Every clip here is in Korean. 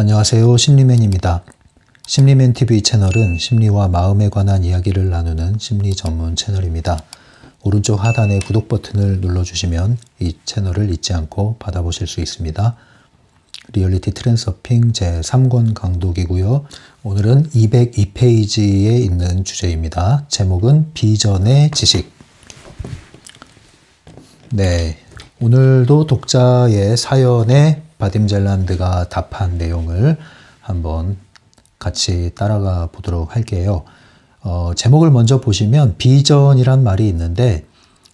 안녕하세요. 심리맨입니다. 심리맨 TV 채널은 심리와 마음에 관한 이야기를 나누는 심리 전문 채널입니다. 오른쪽 하단의 구독 버튼을 눌러주시면 이 채널을 잊지 않고 받아보실 수 있습니다. 리얼리티 트랜서핑 제3권 강독이고요. 오늘은 202페이지에 있는 주제입니다. 제목은 비전의 지식. 네. 오늘도 독자의 사연에 바딤 젤란드가 답한 내용을 한번 같이 따라가 보도록 할게요. 어, 제목을 먼저 보시면 비전이란 말이 있는데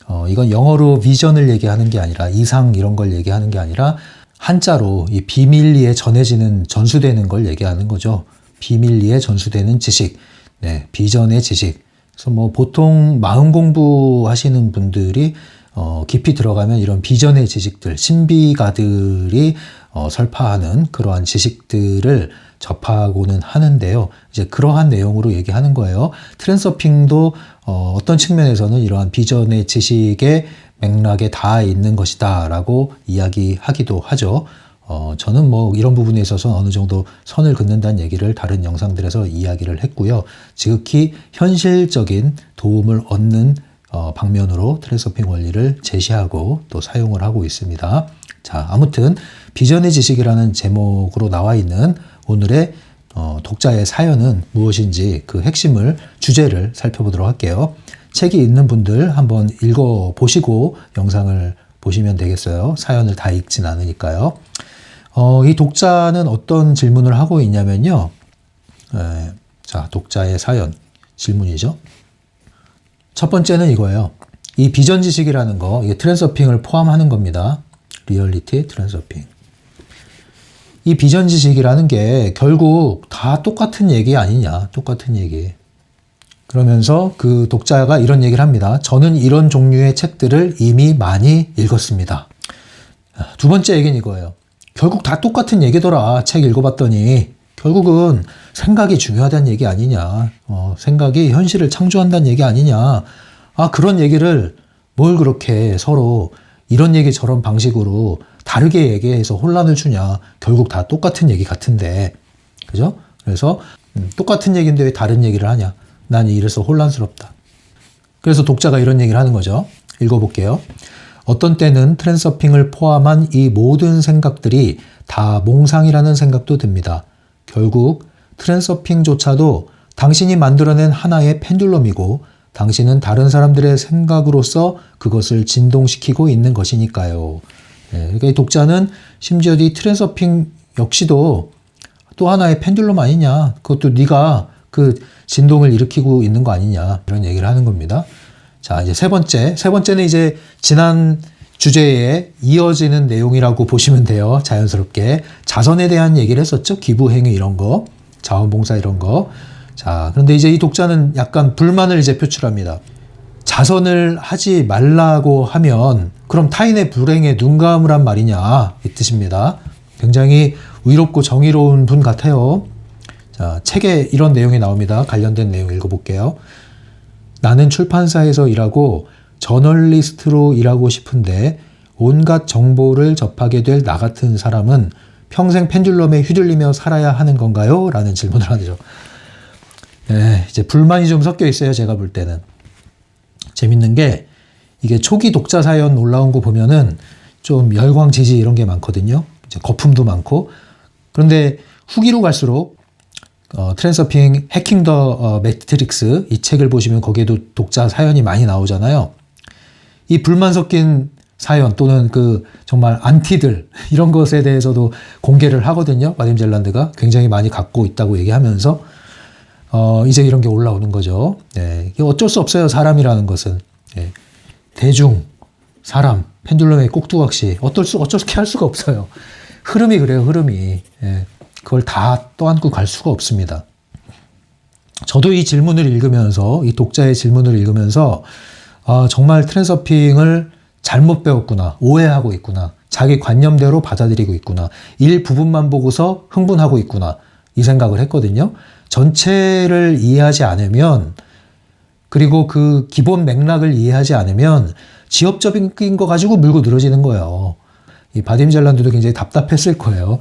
어, 이건 영어로 비전을 얘기하는 게 아니라 이상 이런 걸 얘기하는 게 아니라 한자로 이 비밀리에 전해지는 전수되는 걸 얘기하는 거죠. 비밀리에 전수되는 지식, 네, 비전의 지식. 그래서 뭐 보통 마음 공부 하시는 분들이 어, 깊이 들어가면 이런 비전의 지식들, 신비가들이 어, 설파하는 그러한 지식들을 접하고는 하는데요. 이제 그러한 내용으로 얘기하는 거예요. 트랜서핑도 어, 어떤 측면에서는 이러한 비전의 지식의 맥락에 다 있는 것이다 라고 이야기하기도 하죠. 어, 저는 뭐 이런 부분에 있어서 어느 정도 선을 긋는다는 얘기를 다른 영상들에서 이야기를 했고요. 지극히 현실적인 도움을 얻는 어, 방면으로 트랜서핑 원리를 제시하고 또 사용을 하고 있습니다. 자, 아무튼 비전의 지식이라는 제목으로 나와 있는 오늘의 어, 독자의 사연은 무엇인지 그 핵심을 주제를 살펴보도록 할게요. 책이 있는 분들 한번 읽어 보시고 영상을 보시면 되겠어요. 사연을 다 읽진 않으니까요. 어, 이 독자는 어떤 질문을 하고 있냐면요. 에, 자, 독자의 사연 질문이죠. 첫 번째는 이거예요. 이 비전 지식이라는 거, 이게 트랜서핑을 포함하는 겁니다. 리얼리티 트랜서핑. 이 비전 지식이라는 게 결국 다 똑같은 얘기 아니냐. 똑같은 얘기. 그러면서 그 독자가 이런 얘기를 합니다. 저는 이런 종류의 책들을 이미 많이 읽었습니다. 두 번째 얘기는 이거예요. 결국 다 똑같은 얘기더라. 책 읽어봤더니. 결국은 생각이 중요하다는 얘기 아니냐. 어, 생각이 현실을 창조한다는 얘기 아니냐. 아, 그런 얘기를 뭘 그렇게 서로 이런 얘기 저런 방식으로 다르게 얘기해서 혼란을 주냐. 결국 다 똑같은 얘기 같은데. 그죠? 그래서 음, 똑같은 얘기인데 왜 다른 얘기를 하냐. 난 이래서 혼란스럽다. 그래서 독자가 이런 얘기를 하는 거죠. 읽어볼게요. 어떤 때는 트랜서핑을 포함한 이 모든 생각들이 다 몽상이라는 생각도 듭니다. 결국 트랜서핑조차도 당신이 만들어낸 하나의 펜듈럼이고 당신은 다른 사람들의 생각으로서 그것을 진동시키고 있는 것이니까요. 네, 그러니까 이 독자는 심지어 이 트랜서핑 역시도 또 하나의 펜듈럼 아니냐. 그것도 네가 그 진동을 일으키고 있는 거 아니냐. 이런 얘기를 하는 겁니다. 자, 이제 세 번째. 세 번째는 이제 지난 주제에 이어지는 내용이라고 보시면 돼요. 자연스럽게. 자선에 대한 얘기를 했었죠. 기부행위 이런 거. 자원봉사 이런 거. 자, 그런데 이제 이 독자는 약간 불만을 이제 표출합니다. 자선을 하지 말라고 하면 그럼 타인의 불행에 눈 감으란 말이냐 이 뜻입니다. 굉장히 의롭고 정의로운 분 같아요. 자, 책에 이런 내용이 나옵니다. 관련된 내용 읽어볼게요. 나는 출판사에서 일하고 저널리스트로 일하고 싶은데 온갖 정보를 접하게 될 나 같은 사람은 평생 펜듈럼에 휘둘리며 살아야 하는 건가요? 라는 질문을 하죠. 네, 이제 불만이 좀 섞여 있어요. 제가 볼 때는. 재밌는 게 이게 초기 독자 사연 올라온 거 보면은 좀 열광 지지 이런 게 많거든요. 이제 거품도 많고. 그런데 후기로 갈수록 어, 트랜서핑 해킹 더 어, 매트릭스 이 책을 보시면 거기에도 독자 사연이 많이 나오잖아요. 이 불만 섞인 사연 또는 그 정말 안티들 이런 것에 대해서도 공개를 하거든요. 마딤 젤란드가 굉장히 많이 갖고 있다고 얘기하면서 어, 이제 이런 게 올라오는 거죠. 네, 어쩔 수 없어요. 사람이라는 것은 네. 대중 사람 펜듈럼의 꼭두각시 어떨 수 어쩔게 할 수가 없어요. 흐름이 그래요. 흐름이 네. 그걸 다 떠안고 갈 수가 없습니다. 저도 이 질문을 읽으면서 이 독자의 질문을 읽으면서 아, 정말 트랜서핑을 잘못 배웠구나 오해하고 있구나 자기 관념대로 받아들이고 있구나 일부분만 보고서 흥분하고 있구나 이 생각을 했거든요. 전체를 이해하지 않으면 그리고 그 기본 맥락을 이해하지 않으면 지엽적인 거 가지고 물고 늘어지는 거예요. 이 바딤 젤란드도 굉장히 답답했을 거예요.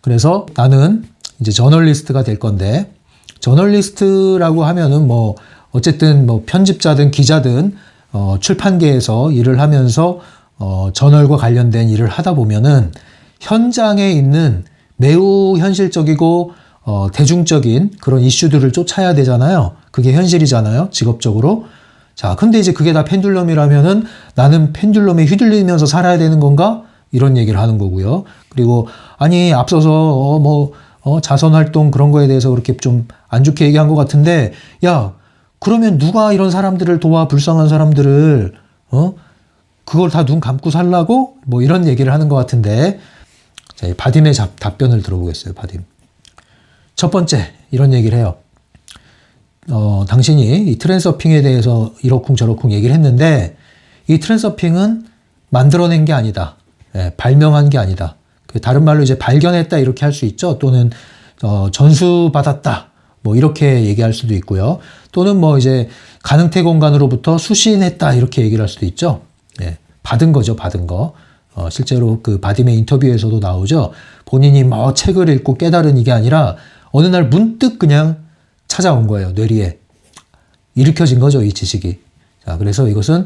그래서 나는 이제 저널리스트가 될 건데 저널리스트라고 하면은 뭐 어쨌든 뭐 편집자든 기자든 어, 출판계에서 일을 하면서 어, 저널과 관련된 일을 하다 보면은 현장에 있는 매우 현실적이고 어, 대중적인 그런 이슈들을 쫓아야 되잖아요. 그게 현실이잖아요. 직업적으로. 자, 근데 이제 그게 다 펜듈럼이라면은 나는 펜듈럼에 휘둘리면서 살아야 되는 건가? 이런 얘기를 하는 거고요. 그리고 아니 앞서서 어, 뭐 어, 자선 활동 그런 거에 대해서 그렇게 좀 안 좋게 얘기한 것 같은데 야 그러면 누가 이런 사람들을 도와 불쌍한 사람들을 어 그걸 다 눈 감고 살라고 뭐 이런 얘기를 하는 것 같은데 자, 이 바딤의 잡- 답변을 들어보겠어요. 바딤. 첫 번째 이런 얘기를 해요. 어, 당신이 이 트랜서핑에 대해서 이러쿵 저러쿵 얘기를 했는데 이 트랜서핑은 만들어낸 게 아니다. 예, 발명한 게 아니다. 그 다른 말로 이제 발견했다 이렇게 할 수 있죠. 또는 어, 전수 받았다. 뭐 이렇게 얘기할 수도 있고요. 또는 뭐 이제 가능태 공간으로부터 수신했다 이렇게 얘기를 할 수도 있죠. 예, 받은 거죠, 받은 거. 어, 실제로 그 바딤의 인터뷰에서도 나오죠. 본인이 뭐 책을 읽고 깨달은 이게 아니라 어느 날 문득 그냥 찾아온 거예요, 뇌리에. 일으켜진 거죠, 이 지식이. 자, 그래서 이것은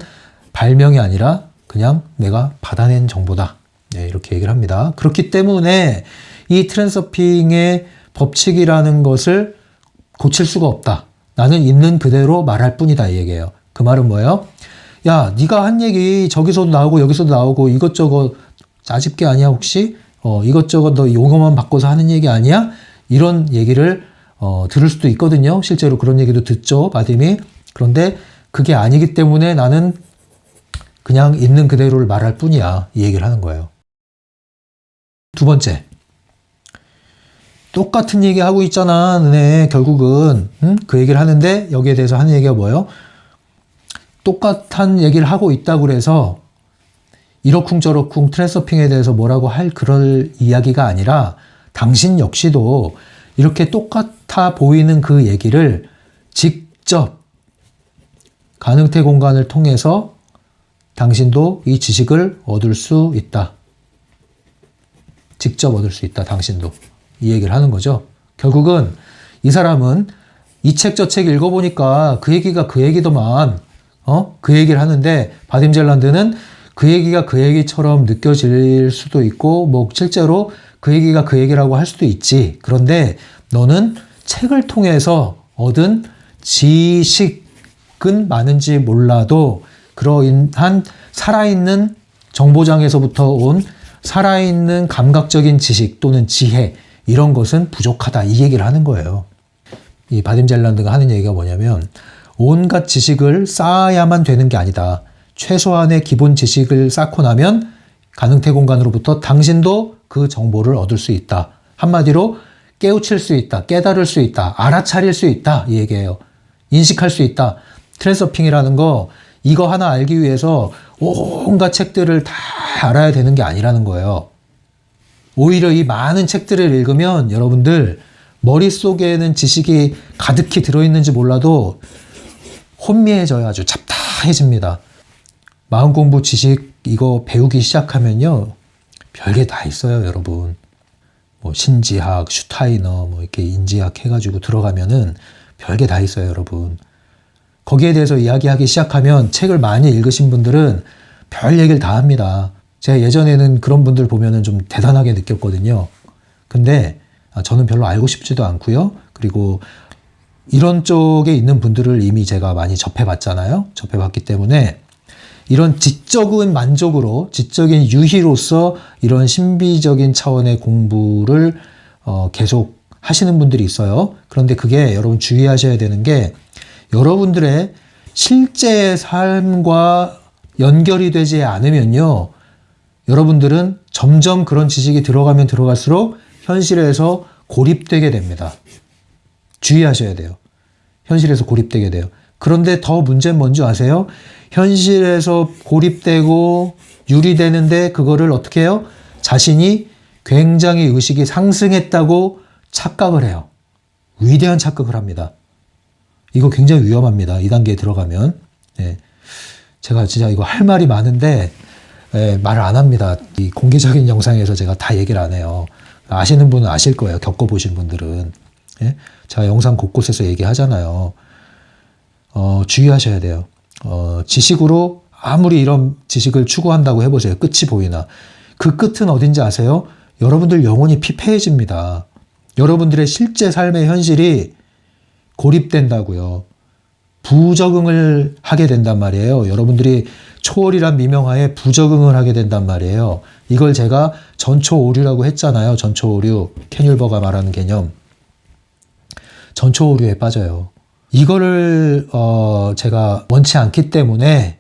발명이 아니라 그냥 내가 받아낸 정보다. 네, 이렇게 얘기를 합니다. 그렇기 때문에 이 트랜서핑의 법칙이라는 것을 고칠 수가 없다. 나는 있는 그대로 말할 뿐이다 이 얘기예요. 그 말은 뭐예요? 야, 네가 한 얘기 저기서도 나오고 여기서도 나오고 이것저것 짜집게 아니야 혹시? 어, 이것저것 너 용어만 바꿔서 하는 얘기 아니야? 이런 얘기를 어, 들을 수도 있거든요. 실제로 그런 얘기도 듣죠. 바딤이. 그런데 그게 아니기 때문에 나는 그냥 있는 그대로를 말할 뿐이야. 이 얘기를 하는 거예요. 두 번째. 똑같은 얘기 하고 있잖아, 너네. 결국은, 응? 그 얘기를 하는데, 여기에 대해서 하는 얘기가 뭐예요? 똑같은 얘기를 하고 있다고 그래서, 이러쿵저러쿵 트랜서핑에 대해서 뭐라고 할 그럴 이야기가 아니라, 당신 역시도 이렇게 똑같아 보이는 그 얘기를 직접 가능태 공간을 통해서 당신도 이 지식을 얻을 수 있다. 직접 얻을 수 있다, 당신도. 이 얘기를 하는 거죠. 결국은 이 사람은 이 책 저 책 읽어보니까 그 얘기가 그 얘기더만, 어? 그 얘기를 하는데, 바딤젤란드는 그 얘기가 그 얘기처럼 느껴질 수도 있고, 뭐, 실제로 그 얘기가 그 얘기라고 할 수도 있지. 그런데 너는 책을 통해서 얻은 지식은 많은지 몰라도, 그러한 살아있는 정보장에서부터 온 살아있는 감각적인 지식 또는 지혜 이런 것은 부족하다 이 얘기를 하는 거예요. 이 바딤젤란드가 하는 얘기가 뭐냐면 온갖 지식을 쌓아야만 되는 게 아니다. 최소한의 기본 지식을 쌓고 나면 가능태 공간으로부터 당신도 그 정보를 얻을 수 있다. 한마디로 깨우칠 수 있다. 깨달을 수 있다. 알아차릴 수 있다. 이 얘기예요. 인식할 수 있다. 트랜서핑이라는 거 이거 하나 알기 위해서 온갖 책들을 다 알아야 되는 게 아니라는 거예요. 오히려 이 많은 책들을 읽으면 여러분들 머릿속에는 지식이 가득히 들어있는지 몰라도 혼미해져요. 아주 잡다해집니다. 마음 공부 지식 이거 배우기 시작하면요. 별게 다 있어요, 여러분. 뭐 신지학, 슈타이너, 뭐 이렇게 인지학 해 가지고 들어가면은 별게 다 있어요, 여러분. 거기에 대해서 이야기하기 시작하면 책을 많이 읽으신 분들은 별 얘기를 다 합니다. 제가 예전에는 그런 분들 보면은 좀 대단하게 느꼈거든요. 근데 아, 저는 별로 알고 싶지도 않고요. 그리고 이런 쪽에 있는 분들을 이미 제가 많이 접해봤잖아요. 접해봤기 때문에 이런 지적인 만족으로, 지적인 유희로서 이런 신비적인 차원의 공부를 어, 계속 하시는 분들이 있어요. 그런데 그게 여러분 주의하셔야 되는 게 여러분들의 실제 삶과 연결이 되지 않으면요. 여러분들은 점점 그런 지식이 들어가면 들어갈수록 현실에서 고립되게 됩니다. 주의하셔야 돼요. 현실에서 고립되게 돼요. 그런데 더 문제는 뭔지 아세요? 현실에서 고립되고 유리되는데 그거를 어떻게 해요? 자신이 굉장히 의식이 상승했다고 착각을 해요. 위대한 착각을 합니다. 이거 굉장히 위험합니다. 이 단계에 들어가면. 예. 제가 진짜 이거 할 말이 많은데 예, 말을 안 합니다. 이 공개적인 영상에서 제가 다 얘기를 안 해요. 아시는 분은 아실 거예요. 겪어보신 분들은. 예? 제가 영상 곳곳에서 얘기하잖아요. 어, 주의하셔야 돼요. 어, 지식으로 아무리 이런 지식을 추구한다고 해보세요. 끝이 보이나. 그 끝은 어딘지 아세요? 여러분들 영혼이 피폐해집니다. 여러분들의 실제 삶의 현실이 고립된다고요. 부적응을 하게 된단 말이에요. 여러분들이 초월이란 미명하에 부적응을 하게 된단 말이에요. 이걸 제가 전초 오류라고 했잖아요. 전초 오류. 캐닐버가 말하는 개념. 전초 오류에 빠져요. 이거를 어 제가 원치 않기 때문에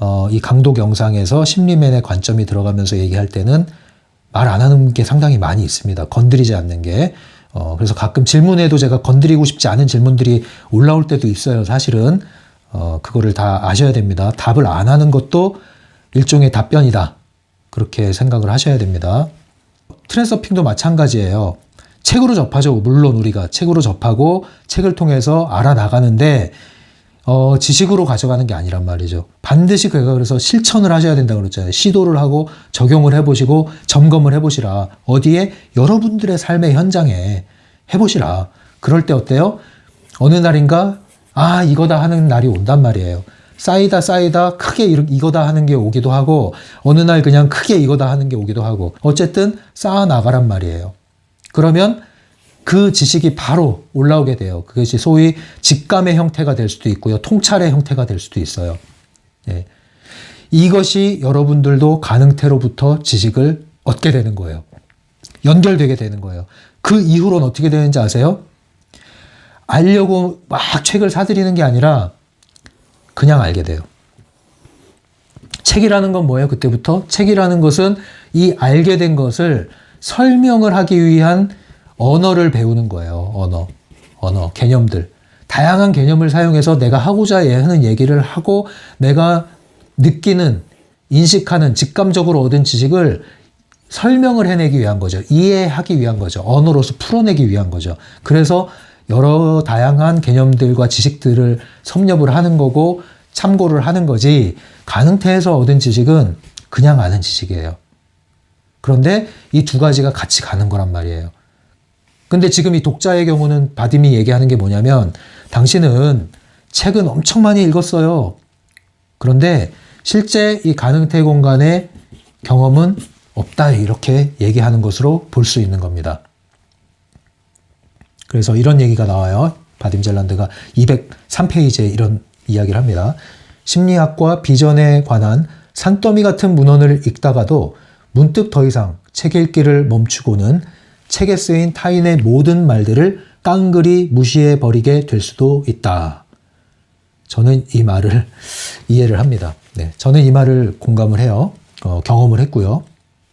어 이 강독 영상에서 심리맨의 관점이 들어가면서 얘기할 때는 말 안 하는 게 상당히 많이 있습니다. 건드리지 않는 게. 어, 그래서 가끔 질문에도 제가 건드리고 싶지 않은 질문들이 올라올 때도 있어요. 사실은. 어, 그거를 다 아셔야 됩니다. 답을 안 하는 것도 일종의 답변이다. 그렇게 생각을 하셔야 됩니다. 트랜서핑도 마찬가지예요. 책으로 접하죠. 물론 우리가 책으로 접하고 책을 통해서 알아나가는데 어, 지식으로 가져가는 게 아니란 말이죠. 반드시 그가 그래서 실천을 하셔야 된다고 그랬잖아요. 시도를 하고 적용을 해보시고 점검을 해보시라. 어디에? 여러분들의 삶의 현장에 해보시라. 그럴 때 어때요? 어느 날인가, 아, 이거다 하는 날이 온단 말이에요. 쌓이다 쌓이다 크게 이거다 하는 게 오기도 하고, 어느 날 그냥 크게 이거다 하는 게 오기도 하고, 어쨌든 쌓아 나가란 말이에요. 그러면 그 지식이 바로 올라오게 돼요. 그것이 소위 직감의 형태가 될 수도 있고요. 통찰의 형태가 될 수도 있어요. 예. 이것이 여러분들도 가능태로부터 지식을 얻게 되는 거예요. 연결되게 되는 거예요. 그 이후로는 어떻게 되는지 아세요? 알려고 막 책을 사들이는 게 아니라 그냥 알게 돼요. 책이라는 건 뭐예요? 그때부터 책이라는 것은 이 알게 된 것을 설명을 하기 위한 언어를 배우는 거예요. 언어, 언어, 개념들. 다양한 개념을 사용해서 내가 하고자 하는 얘기를 하고 내가 느끼는, 인식하는, 직감적으로 얻은 지식을 설명을 해내기 위한 거죠. 이해하기 위한 거죠. 언어로서 풀어내기 위한 거죠. 그래서 여러 다양한 개념들과 지식들을 섭렵을 하는 거고 참고를 하는 거지 가능태에서 얻은 지식은 그냥 아는 지식이에요. 그런데 이 두 가지가 같이 가는 거란 말이에요. 근데 지금 이 독자의 경우는 바딤이 얘기하는 게 뭐냐면 당신은 책은 엄청 많이 읽었어요. 그런데 실제 이 가능태 공간의 경험은 없다 이렇게 얘기하는 것으로 볼 수 있는 겁니다. 그래서 이런 얘기가 나와요. 바딤 젤란드가 203페이지에 이런 이야기를 합니다. 심리학과 비전에 관한 산더미 같은 문헌을 읽다가도 문득 더 이상 책 읽기를 멈추고는 책에 쓰인 타인의 모든 말들을 깡그리 무시해 버리게 될 수도 있다. 저는 이 말을 이해를 합니다. 네, 저는 이 말을 공감을 해요. 어, 경험을 했고요.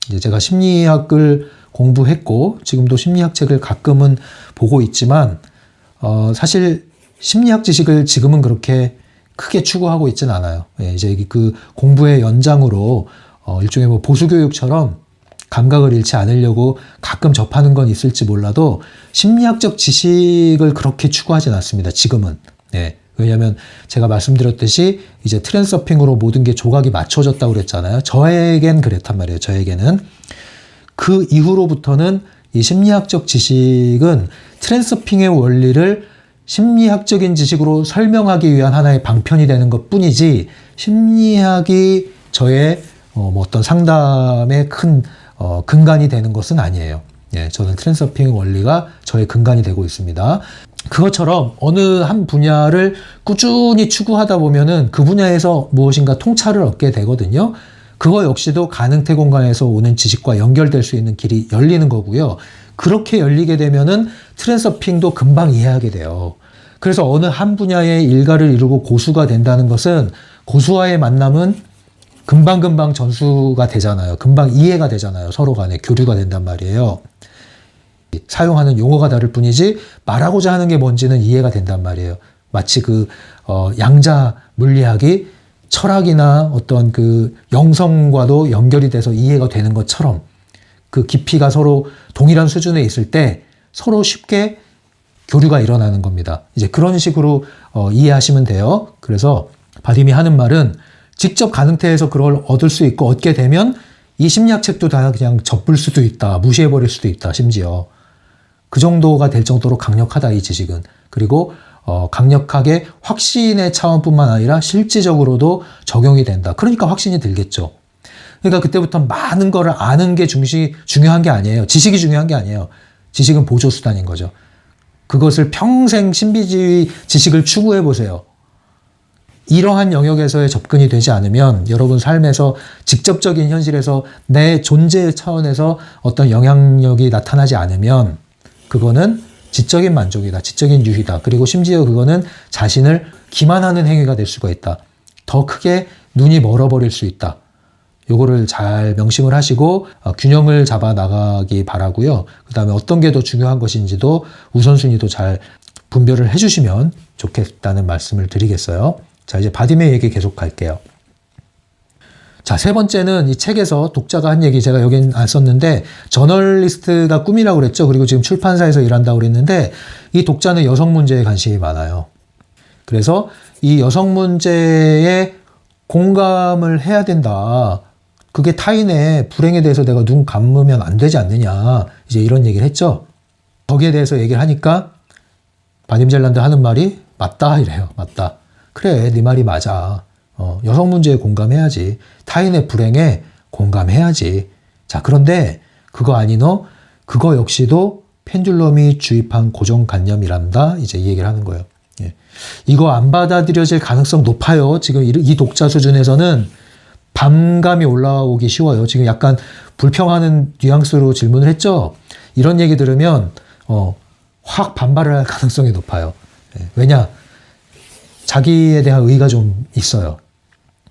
이제 제가 심리학을 공부했고 지금도 심리학 책을 가끔은 보고 있지만 어, 사실 심리학 지식을 지금은 그렇게 크게 추구하고 있지는 않아요. 예, 이제 그 공부의 연장으로 어, 일종의 뭐 보수 교육처럼 감각을 잃지 않으려고 가끔 접하는 건 있을지 몰라도 심리학적 지식을 그렇게 추구하진 않습니다. 지금은. 네. 왜냐하면 제가 말씀드렸듯이 이제 트랜서핑으로 모든 게 조각이 맞춰졌다고 그랬잖아요. 저에겐 그랬단 말이에요. 저에게는. 그 이후로부터는 이 심리학적 지식은 트랜서핑의 원리를 심리학적인 지식으로 설명하기 위한 하나의 방편이 되는 것 뿐이지 심리학이 저의 어, 뭐 어떤 상담의 큰 어, 근간이 되는 것은 아니에요. 예, 저는 트랜서핑 원리가 저의 근간이 되고 있습니다. 그것처럼 어느 한 분야를 꾸준히 추구하다 보면은 그 분야에서 무엇인가 통찰을 얻게 되거든요. 그거 역시도 가능태 공간에서 오는 지식과 연결될 수 있는 길이 열리는 거고요. 그렇게 열리게 되면은 트랜서핑도 금방 이해하게 돼요. 그래서 어느 한 분야의 일가를 이루고 고수가 된다는 것은 고수와의 만남은 금방금방 전수가 되잖아요. 금방 이해가 되잖아요. 서로 간에 교류가 된단 말이에요. 사용하는 용어가 다를 뿐이지 말하고자 하는 게 뭔지는 이해가 된단 말이에요. 마치 그 어, 양자 물리학이 철학이나 어떤 그 영성과도 연결이 돼서 이해가 되는 것처럼 그 깊이가 서로 동일한 수준에 있을 때 서로 쉽게 교류가 일어나는 겁니다. 이제 그런 식으로 어, 이해하시면 돼요. 그래서 바딤이 하는 말은 직접 가능태에서 그걸 얻을 수 있고 얻게 되면 이 심리학책도 다 그냥 접을 수도 있다. 무시해버릴 수도 있다. 심지어. 그 정도가 될 정도로 강력하다. 이 지식은. 그리고 어, 강력하게 확신의 차원뿐만 아니라 실질적으로도 적용이 된다. 그러니까 확신이 들겠죠. 그러니까 그때부터 많은 거를 아는 게 중시, 중요한 게 아니에요. 지식이 중요한 게 아니에요. 지식은 보조수단인 거죠. 그것을 평생 신비주의 지식을 추구해 보세요. 이러한 영역에서의 접근이 되지 않으면 여러분 삶에서 직접적인 현실에서 내 존재 차원에서 어떤 영향력이 나타나지 않으면 그거는 지적인 만족이다. 지적인 유희다. 그리고 심지어 그거는 자신을 기만하는 행위가 될 수가 있다. 더 크게 눈이 멀어버릴 수 있다. 요거를 잘 명심을 하시고 어, 균형을 잡아 나가기 바라고요. 그다음에 어떤 게 더 중요한 것인지도 우선순위도 잘 분별을 해주시면 좋겠다는 말씀을 드리겠어요. 자 이제 바디메 얘기 계속 갈게요. 자, 세 번째는 이 책에서 독자가 한 얘기 제가 여긴 안 썼는데 저널리스트가 꿈이라고 그랬죠. 그리고 지금 출판사에서 일한다고 그랬는데 이 독자는 여성 문제에 관심이 많아요. 그래서 이 여성 문제에 공감을 해야 된다. 그게 타인의 불행에 대해서 내가 눈 감으면 안 되지 않느냐. 이제 이런 얘기를 했죠. 거기에 대해서 얘기를 하니까 바딤젤란드 하는 말이 맞다 이래요. 맞다. 그래, 네 말이 맞아. 어, 여성 문제에 공감해야지. 타인의 불행에 공감해야지. 자, 그런데 그거 아니 너 그거 역시도 펜듈럼이 주입한 고정관념이란다. 이제 이 얘기를 하는 거예요. 예. 이거 안 받아들여질 가능성 높아요. 지금 이, 이 독자 수준에서는 반감이 올라오기 쉬워요. 지금 약간 불평하는 뉘앙스로 질문을 했죠. 이런 얘기 들으면 어, 확 반발을 할 가능성이 높아요. 예. 왜냐? 자기에 대한 의의가 좀 있어요.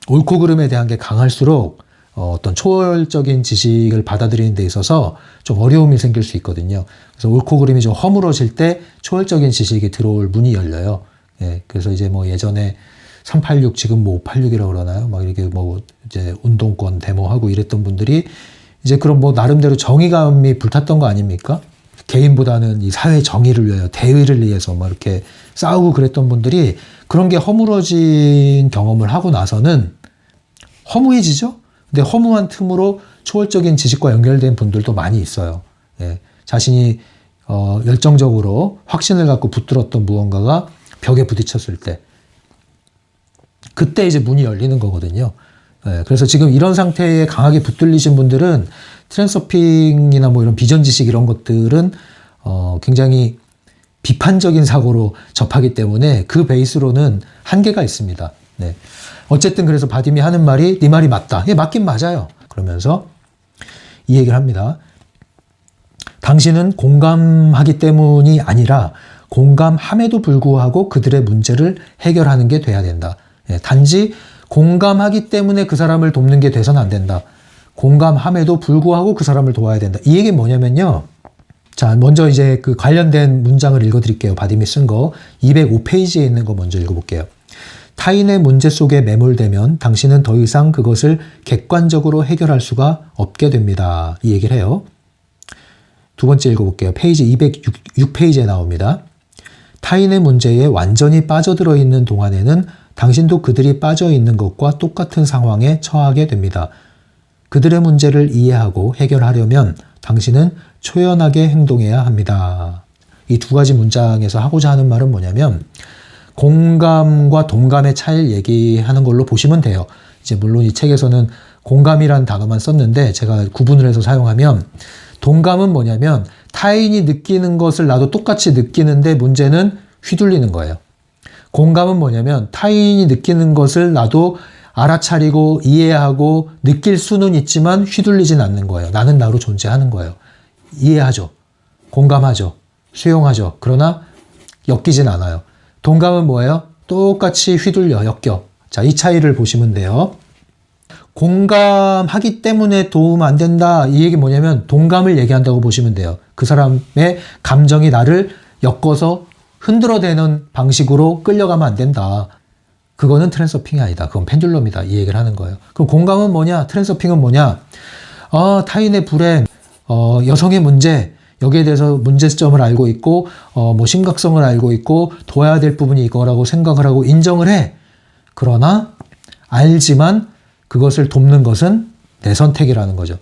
옳고 그름에 대한 게 강할수록 어, 어떤 초월적인 지식을 받아들이는 데 있어서 좀 어려움이 생길 수 있거든요. 그래서 옳고 그름이 좀 허물어질 때 초월적인 지식이 들어올 문이 열려요. 예, 그래서 이제 뭐 예전에 386 지금 뭐 586이라고 그러나요? 막 이렇게 뭐 이제 운동권 데모하고 이랬던 분들이 이제 그런 뭐 나름대로 정의감이 불탔던 거 아닙니까? 개인보다는 이 사회 정의를 위하여 대의를 위해서 막 이렇게 싸우고 그랬던 분들이 그런 게 허물어진 경험을 하고 나서는 허무해지죠? 근데 허무한 틈으로 초월적인 지식과 연결된 분들도 많이 있어요. 예, 자신이 어, 열정적으로 확신을 갖고 붙들었던 무언가가 벽에 부딪혔을 때 그때 이제 문이 열리는 거거든요. 예, 그래서 지금 이런 상태에 강하게 붙들리신 분들은 트랜서핑이나 뭐 이런 비전 지식 이런 것들은 어, 굉장히 비판적인 사고로 접하기 때문에 그 베이스로는 한계가 있습니다. 네. 어쨌든 그래서 바딤이 하는 말이 네 말이 맞다. 예, 맞긴 맞아요. 그러면서 이 얘기를 합니다. 당신은 공감하기 때문이 아니라 공감함에도 불구하고 그들의 문제를 해결하는 게 돼야 된다. 예, 단지 공감하기 때문에 그 사람을 돕는 게 돼서는 안 된다. 공감함에도 불구하고 그 사람을 도와야 된다. 이 얘기는 뭐냐면요. 자, 먼저 이제 그 관련된 문장을 읽어 드릴게요. 바dim이 쓴 거. 205페이지에 있는 거 먼저 읽어 볼게요. 타인의 문제 속에 매몰되면 당신은 더 이상 그것을 객관적으로 해결할 수가 없게 됩니다. 이 얘기를 해요. 두 번째 읽어볼게요. 페이지 206페이지에 나옵니다. 타인의 문제에 완전히 빠져들어 있는 동안에는 당신도 그들이 빠져 있는 것과 똑같은 상황에 처하게 됩니다. 그들의 문제를 이해하고 해결하려면 당신은 초연하게 행동해야 합니다. 이 두 가지 문장에서 하고자 하는 말은 뭐냐면 공감과 동감의 차이를 얘기하는 걸로 보시면 돼요. 이제 물론 이 책에서는 공감이라는 단어만 썼는데 제가 구분을 해서 사용하면 동감은 뭐냐면 타인이 느끼는 것을 나도 똑같이 느끼는데 문제는 휘둘리는 거예요. 공감은 뭐냐면 타인이 느끼는 것을 나도 알아차리고 이해하고 느낄 수는 있지만 휘둘리진 않는 거예요. 나는 나로 존재하는 거예요. 이해하죠. 공감하죠. 수용하죠. 그러나 엮이진 않아요. 동감은 뭐예요? 똑같이 휘둘려, 엮여. 자, 이 차이를 보시면 돼요. 공감하기 때문에 도움 안 된다. 이 얘기 뭐냐면 동감을 얘기한다고 보시면 돼요. 그 사람의 감정이 나를 엮어서 흔들어대는 방식으로 끌려가면 안 된다. 그거는 트랜서핑이 아니다. 그건 펜듈럼이다. 이 얘기를 하는 거예요. 그럼 공감은 뭐냐? 트랜서핑은 뭐냐? 어, 타인의 불행, 어, 여성의 문제, 여기에 대해서 문제점을 알고 있고, 어, 뭐 심각성을 알고 있고, 도와야 될 부분이 이거라고 생각을 하고 인정을 해. 그러나, 알지만 그것을 돕는 것은 내 선택이라는 거죠.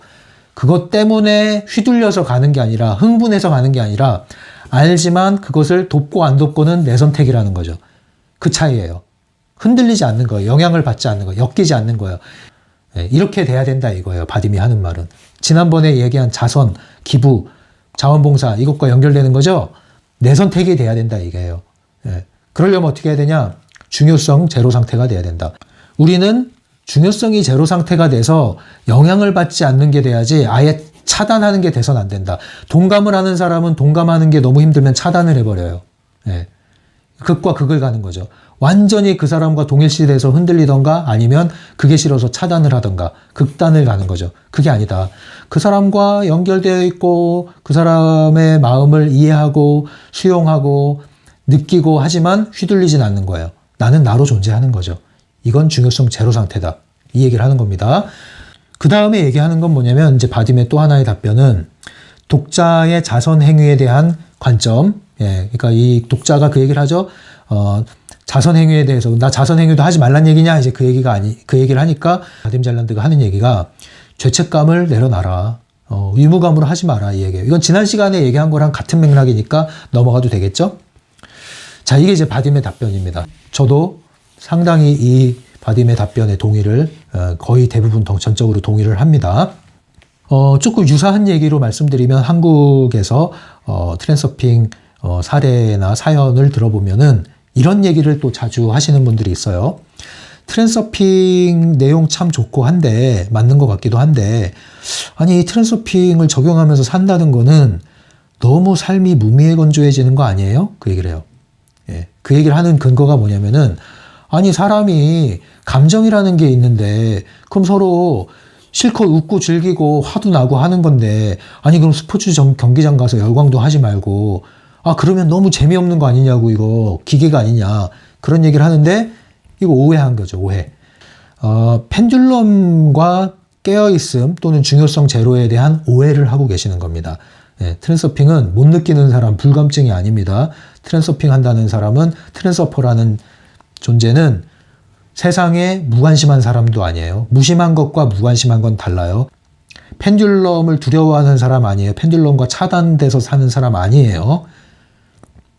그것 때문에 휘둘려서 가는 게 아니라 흥분해서 가는 게 아니라 알지만 그것을 돕고 안 돕고는 내 선택이라는 거죠. 그 차이예요. 흔들리지 않는 거예요. 영향을 받지 않는 거예요. 엮이지 않는 거예요. 예, 이렇게 돼야 된다 이거예요. 바딤이 하는 말은. 지난번에 얘기한 자선, 기부, 자원봉사 이것과 연결되는 거죠. 내 선택이 돼야 된다 이게요. 예. 그러려면 어떻게 해야 되냐? 중요성 제로 상태가 돼야 된다. 우리는 중요성이 제로 상태가 돼서 영향을 받지 않는 게 돼야지 아예 차단하는 게 돼선 안 된다. 동감을 하는 사람은 동감하는 게 너무 힘들면 차단을 해버려요. 예. 극과 극을 가는 거죠. 완전히 그 사람과 동일시돼서 흔들리던가 아니면 그게 싫어서 차단을 하던가 극단을 가는 거죠. 그게 아니다. 그 사람과 연결되어 있고 그 사람의 마음을 이해하고 수용하고 느끼고 하지만 휘둘리진 않는 거예요. 나는 나로 존재하는 거죠. 이건 중요성 제로 상태다. 이 얘기를 하는 겁니다. 그 다음에 얘기하는 건 뭐냐면 이제 바딤의 또 하나의 답변은 독자의 자선 행위에 대한 관점. 예, 그러니까 이 독자가 그 얘기를 하죠. 어, 자선 행위에 대해서 나 자선 행위도 하지 말란 얘기냐 이제 그 얘기가 아니 그 얘기를 하니까 바딤 잘란드가 하는 얘기가 죄책감을 내려놔라. 어, 의무감으로 하지 마라 이 얘기예요. 이건 지난 시간에 얘기한 거랑 같은 맥락이니까 넘어가도 되겠죠? 자, 이게 이제 바딤의 답변입니다. 저도 상당히 이 바딤의 답변에 동의를 어, 거의 대부분 동- 전적으로 동의를 합니다. 어, 조금 유사한 얘기로 말씀드리면 한국에서 어, 트랜서핑 어, 사례나 사연을 들어보면은 이런 얘기를 또 자주 하시는 분들이 있어요. 트랜서핑 내용 참 좋고 한데 맞는 것 같기도 한데 아니 이 트랜서핑을 적용하면서 산다는 거는 너무 삶이 무미해건조해지는 거 아니에요? 그 얘기를 해요. 예. 그 얘기를 하는 근거가 뭐냐면은 아니 사람이 감정이라는 게 있는데 그럼 서로 실컷 웃고 즐기고 화도 나고 하는 건데 아니 그럼 스포츠 정- 경기장 가서 열광도 하지 말고 아 그러면 너무 재미없는 거 아니냐고 이거 기계가 아니냐 그런 얘기를 하는데 이거 오해한 거죠 오해 어, 펜듈럼과 깨어있음 또는 중요성 제로에 대한 오해를 하고 계시는 겁니다. 예, 트랜서핑은 못 느끼는 사람 불감증이 아닙니다. 트랜서핑 한다는 사람은 트랜서퍼라는 존재는 세상에 무관심한 사람도 아니에요. 무심한 것과 무관심한 건 달라요. 펜듈럼을 두려워하는 사람 아니에요. 펜듈럼과 차단돼서 사는 사람 아니에요.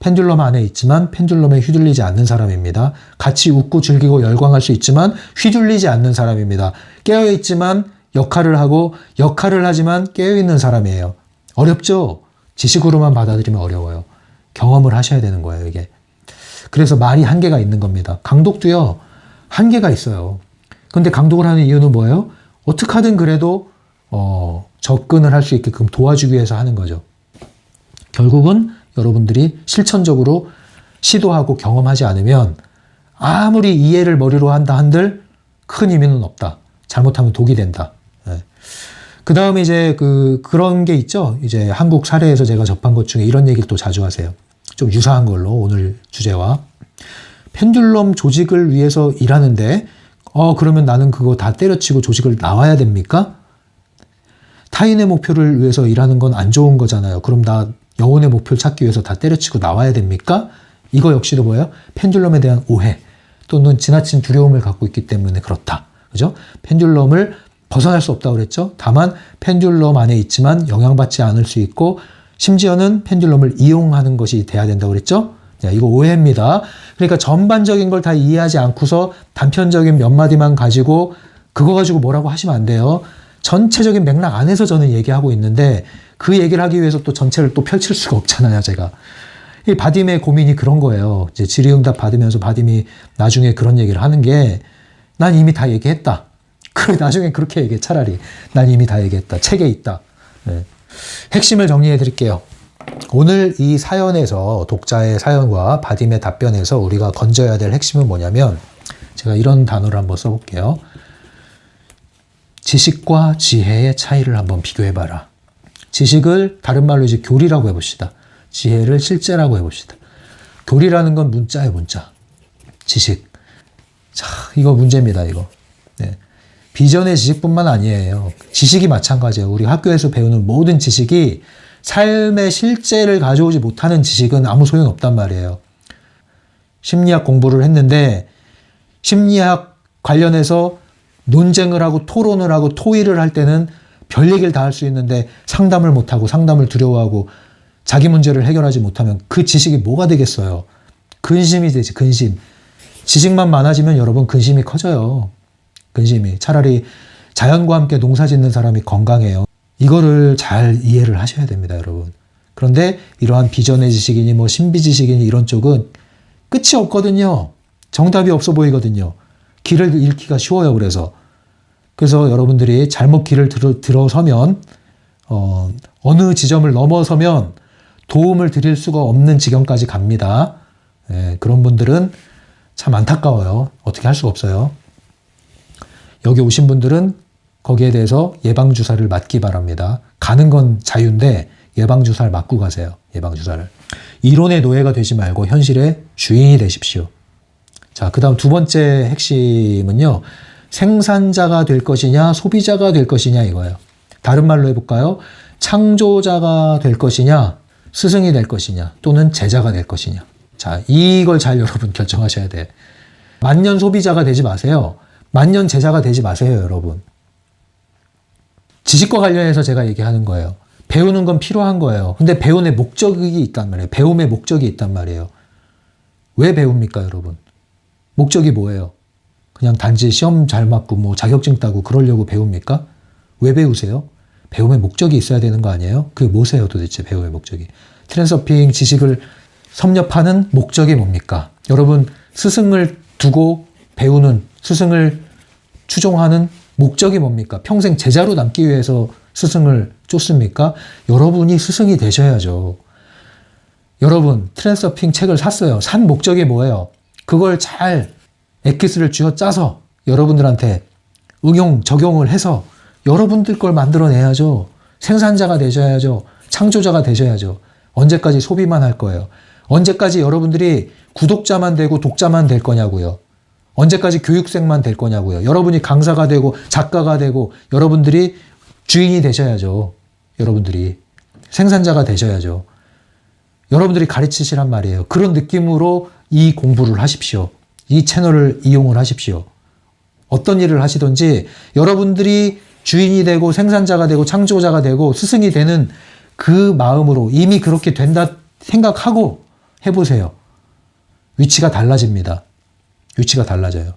펜듈럼 안에 있지만 펜듈럼에 휘둘리지 않는 사람입니다. 같이 웃고 즐기고 열광할 수 있지만 휘둘리지 않는 사람입니다. 깨어 있지만 역할을 하고 역할을 하지만 깨어 있는 사람이에요. 어렵죠? 지식으로만 받아들이면 어려워요. 경험을 하셔야 되는 거예요, 이게. 그래서 말이 한계가 있는 겁니다. 강독도요, 한계가 있어요. 근데 강독을 하는 이유는 뭐예요? 어떻게 하든 그래도, 어, 접근을 할 수 있게끔 도와주기 위해서 하는 거죠. 결국은 여러분들이 실천적으로 시도하고 경험하지 않으면 아무리 이해를 머리로 한다 한들 큰 의미는 없다. 잘못하면 독이 된다. 그 다음에 이제 그, 그런 게 있죠. 이제 한국 사례에서 제가 접한 것 중에 이런 얘기를 또 자주 하세요. 좀 유사한 걸로 오늘 주제와. 펜듈럼 조직을 위해서 일하는데, 어, 그러면 나는 그거 다 때려치고 조직을 나와야 됩니까? 타인의 목표를 위해서 일하는 건 안 좋은 거잖아요. 그럼 나 영혼의 목표를 찾기 위해서 다 때려치고 나와야 됩니까? 이거 역시도 뭐예요? 펜듈럼에 대한 오해 또는 지나친 두려움을 갖고 있기 때문에 그렇다. 그죠? 펜듈럼을 벗어날 수 없다고 그랬죠? 다만 펜듈럼 안에 있지만 영향받지 않을 수 있고 심지어는 펜듈럼을 이용하는 것이 돼야 된다고 그랬죠? 자, 이거 오해입니다. 그러니까 전반적인 걸 다 이해하지 않고서 단편적인 몇 마디만 가지고 그거 가지고 뭐라고 하시면 안 돼요. 전체적인 맥락 안에서 저는 얘기하고 있는데 그 얘기를 하기 위해서 또 전체를 또 펼칠 수가 없잖아요, 제가. 이 바딤의 고민이 그런 거예요. 이제 질의응답 받으면서 바딤이 나중에 그런 얘기를 하는 게 난 이미 다 얘기했다. 그 나중에 그렇게 얘기해 차라리 난 이미 다 얘기했다. 책에 있다. 네. 핵심을 정리해 드릴게요. 오늘 이 사연에서 독자의 사연과 바딤의 답변에서 우리가 건져야 될 핵심은 뭐냐면 제가 이런 단어를 한번 써볼게요. 지식과 지혜의 차이를 한번 비교해 봐라. 지식을 다른 말로 이제 교리라고 해봅시다. 지혜를 실제라고 해봅시다. 교리라는 건 문자예요, 문자. 지식. 자, 이거 문제입니다, 이거. 네. 비전의 지식뿐만 아니에요. 지식이 마찬가지예요. 우리 학교에서 배우는 모든 지식이 삶의 실제를 가져오지 못하는 지식은 아무 소용 없단 말이에요. 심리학 공부를 했는데 심리학 관련해서 논쟁을 하고 토론을 하고 토의를 할 때는 별 얘기를 다 할 수 있는데 상담을 못하고 상담을 두려워하고 자기 문제를 해결하지 못하면 그 지식이 뭐가 되겠어요? 근심이 되지, 근심. 지식만 많아지면 여러분 근심이 커져요. 근심이. 차라리 자연과 함께 농사 짓는 사람이 건강해요. 이거를 잘 이해를 하셔야 됩니다, 여러분. 그런데 이러한 비전의 지식이니 뭐 신비 지식이니 이런 쪽은 끝이 없거든요. 정답이 없어 보이거든요. 길을 잃기가 쉬워요, 그래서. 그래서 여러분들이 잘못 길을 들어, 들어 서면, 어, 어느 지점을 넘어서면 도움을 드릴 수가 없는 지경까지 갑니다. 예, 그런 분들은 참 안타까워요. 어떻게 할 수가 없어요. 여기 오신 분들은 거기에 대해서 예방주사를 맞기 바랍니다. 가는 건 자유인데 예방주사를 맞고 가세요. 예방주사를. 이론의 노예가 되지 말고 현실의 주인이 되십시오. 자, 그 다음 두 번째 핵심은요. 생산자가 될 것이냐, 소비자가 될 것이냐 이거예요. 다른 말로 해볼까요? 창조자가 될 것이냐, 스승이 될 것이냐, 또는 제자가 될 것이냐. 자, 이걸 잘 여러분 결정하셔야 돼. 만년 소비자가 되지 마세요. 만년 제자가 되지 마세요, 여러분. 지식과 관련해서 제가 얘기하는 거예요. 배우는 건 필요한 거예요. 근데 배움의 목적이 있단 말이에요. 배움의 목적이 있단 말이에요. 왜 배웁니까, 여러분? 목적이 뭐예요? 그냥 단지 시험 잘 맞고 뭐 자격증 따고 그러려고 배웁니까? 왜 배우세요? 배움의 목적이 있어야 되는 거 아니에요? 그게 뭐세요, 도대체 배움의 목적이? 트랜서핑 지식을 섭렵하는 목적이 뭡니까? 여러분, 스승을 두고 배우는, 스승을 추종하는 목적이 뭡니까? 평생 제자로 남기 위해서 스승을 쫓습니까? 여러분이 스승이 되셔야죠. 여러분, 트랜서핑 책을 샀어요. 산 목적이 뭐예요? 그걸 잘 엑기스를 쥐어 짜서 여러분들한테 응용, 적용을 해서 여러분들 걸 만들어내야죠. 생산자가 되셔야죠. 창조자가 되셔야죠. 언제까지 소비만 할 거예요? 언제까지 여러분들이 구독자만 되고 독자만 될 거냐고요. 언제까지 교육생만 될 거냐고요. 여러분이 강사가 되고 작가가 되고 여러분들이 주인이 되셔야죠. 여러분들이 생산자가 되셔야죠. 여러분들이 가르치시란 말이에요. 그런 느낌으로 이 공부를 하십시오. 이 채널을 이용을 하십시오. 어떤 일을 하시든지 여러분들이 주인이 되고 생산자가 되고 창조자가 되고 스승이 되는 그 마음으로 이미 그렇게 된다 생각하고 해보세요. 위치가 달라집니다. 위치가 달라져요.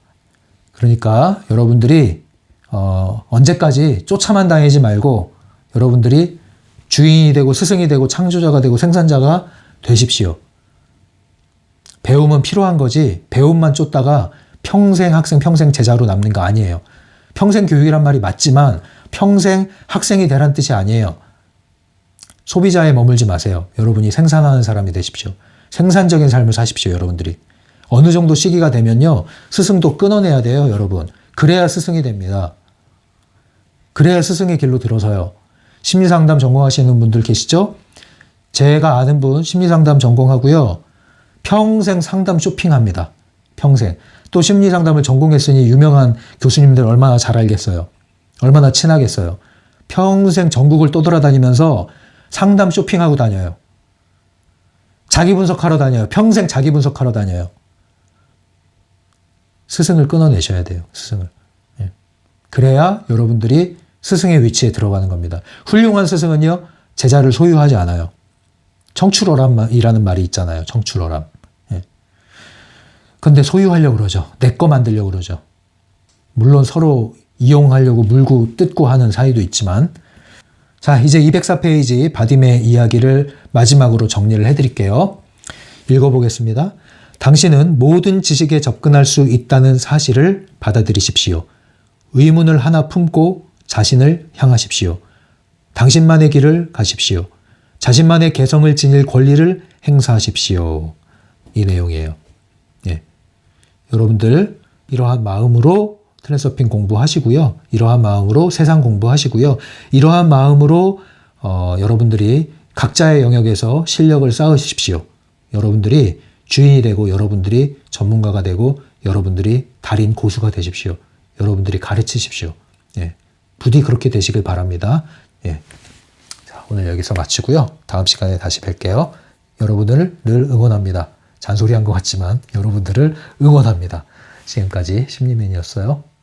그러니까 여러분들이 어, 언제까지 쫓아만 다니지 말고 여러분들이 주인이 되고 스승이 되고 창조자가 되고 생산자가 되십시오. 배움은 필요한 거지 배움만 쫓다가 평생 학생 평생 제자로 남는 거 아니에요. 평생 교육이란 말이 맞지만 평생 학생이 되란 뜻이 아니에요. 소비자에 머물지 마세요. 여러분이 생산하는 사람이 되십시오. 생산적인 삶을 사십시오, 여러분들이. 어느 정도 시기가 되면요, 스승도 끊어내야 돼요, 여러분. 그래야 스승이 됩니다. 그래야 스승의 길로 들어서요. 심리상담 전공하시는 분들 계시죠? 제가 아는 분 심리상담 전공하고요. 평생 상담 쇼핑합니다. 평생. 또 심리 상담을 전공했으니 유명한 교수님들 얼마나 잘 알겠어요. 얼마나 친하겠어요. 평생 전국을 떠돌아다니면서 상담 쇼핑하고 다녀요. 자기 분석하러 다녀요. 평생 자기 분석하러 다녀요. 스승을 끊어내셔야 돼요. 스승을. 예. 그래야 여러분들이 스승의 위치에 들어가는 겁니다. 훌륭한 스승은요, 제자를 소유하지 않아요. 청출어람이라는 말이 있잖아요. 청출어람. 예. 근데 소유하려고 그러죠. 내 거 만들려고 그러죠. 물론 서로 이용하려고 물고 뜯고 하는 사이도 있지만, 자, 이제 204페이지 바딤의 이야기를 마지막으로 정리를 해드릴게요. 읽어보겠습니다. 당신은 모든 지식에 접근할 수 있다는 사실을 받아들이십시오. 의문을 하나 품고 자신을 향하십시오. 당신만의 길을 가십시오. 자신만의 개성을 지닐 권리를 행사하십시오. 이 내용이에요. 예. 여러분들 이러한 마음으로 트랜서핑 공부하시고요. 이러한 마음으로 세상 공부하시고요. 이러한 마음으로 어, 여러분들이 각자의 영역에서 실력을 쌓으십시오. 여러분들이 주인이 되고 여러분들이 전문가가 되고 여러분들이 달인 고수가 되십시오. 여러분들이 가르치십시오. 예. 부디 그렇게 되시길 바랍니다. 예. 자, 오늘 여기서 마치고요. 다음 시간에 다시 뵐게요. 여러분들을 늘 응원합니다. 잔소리한 것 같지만 여러분들을 응원합니다. 지금까지 심리맨이었어요.